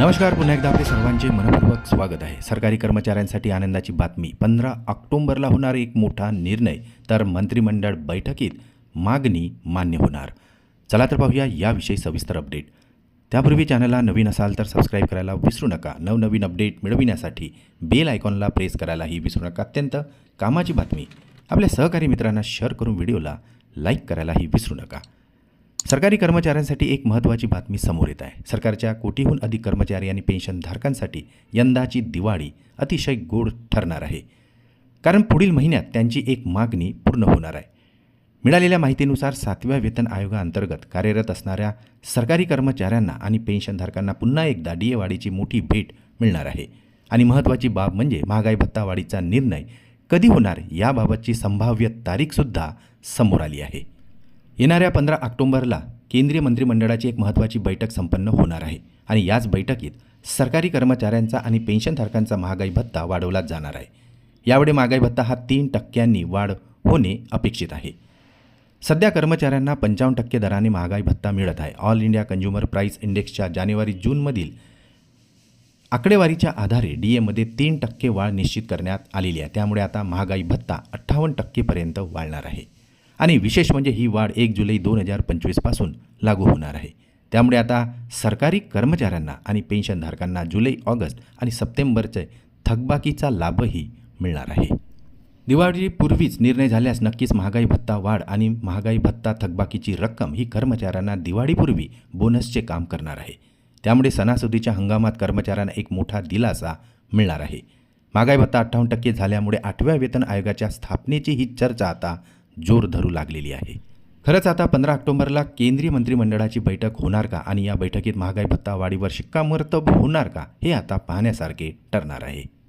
नमस्कार पुन्हा एकदा आपले सर्वांचे मनपूर्वक स्वागत आहे. सरकारी कर्मचाऱ्यांसाठी आनंदाची बातमी. पंधरा ऑक्टोंबरला होणार एक मोठा निर्णय तर मंत्रिमंडळ बैठकीत मागणी मान्य होणार. चला तर पाहूया याविषयी सविस्तर अपडेट. त्यापूर्वी चॅनलला नवीन असाल तर सबस्क्राईब करायला विसरू नका. नवनवीन अपडेट मिळविण्यासाठी बेल आयकॉनला प्रेस करायलाही विसरू नका. अत्यंत कामाची बातमी. आपल्या सहकारी मित्रांना शेअर करून व्हिडिओला लाईक करायलाही विसरू नका. सरकारी कर्मचाऱ्यांसाठी एक महत्त्वाची बातमी समोर येत आहे. सरकारच्या कोटीहून अधिक कर्मचारी आणि पेन्शनधारकांसाठी यंदाची दिवाळी अतिशय गोड ठरणार आहे. कारण पुढील महिन्यात त्यांची एक मागणी पूर्ण होणार आहे. मिळालेल्या माहितीनुसार सातव्या वेतन आयोगाअंतर्गत कार्यरत असणाऱ्या सरकारी कर्मचाऱ्यांना आणि पेन्शनधारकांना पुन्हा एकदा डी ए वाढीची मोठी भेट मिळणार आहे. आणि महत्त्वाची बाब म्हणजे महागाई भत्ता वाढीचा निर्णय कधी होणार याबाबतची संभाव्य तारीखसुद्धा समोर आली आहे. येणाऱ्या पंधरा ऑक्टोंबरला केंद्रीय मंत्रिमंडळाची एक महत्त्वाची बैठक संपन्न होणार आहे आणि याच बैठकीत सरकारी कर्मचाऱ्यांचा आणि पेन्शनधारकांचा महागाई भत्ता वाढवला जाणार आहे. यावेळी महागाई भत्ता हा तीन टक्क्यांनी वाढ होणे अपेक्षित आहे. सध्या कर्मचाऱ्यांना पंचावन्न टक्के दराने महागाई भत्ता मिळत आहे. ऑल इंडिया कंझ्युमर प्राईस इंडेक्सच्या जानेवारी जूनमधील आकडेवारीच्या आधारे डी एमध्ये तीन टक्के वाढ निश्चित करण्यात आलेली आहे. त्यामुळे आता महागाई भत्ता अठ्ठावन्न टक्केपर्यंत वाढणार आहे. आणि विशेष म्हणजे ही वाढ एक जुलै दोन हजार पंचवीसपासून लागू होणार आहे. त्यामुळे आता सरकारी कर्मचाऱ्यांना आणि पेन्शनधारकांना जुलै ऑगस्ट आणि सप्टेंबरचे थकबाकीचा लाभही मिळणार आहे. दिवाळीपूर्वीच निर्णय झाल्यास नक्कीच महागाई भत्ता वाढ आणि महागाई भत्ता थकबाकीची रक्कम ही कर्मचाऱ्यांना दिवाळीपूर्वी बोनसचे काम करणार आहे. त्यामुळे सणासुदीच्या हंगामात कर्मचाऱ्यांना एक मोठा दिलासा मिळणार आहे. महागाई भत्ता अठ्ठावन्न टक्के झाल्यामुळे आठव्या वेतन आयोगाच्या स्थापनेची ही चर्चा आता जोर धरू लागलेली आहे. खरंच आता पंधरा ऑक्टोबरला केंद्रीय मंत्रिमंडळाची बैठक होणार का आणि या बैठकीत महागाई भत्ता वाढीवर शिक्कामोर्तब होणार का हे आता पाहण्यासारखे ठरणार आहे.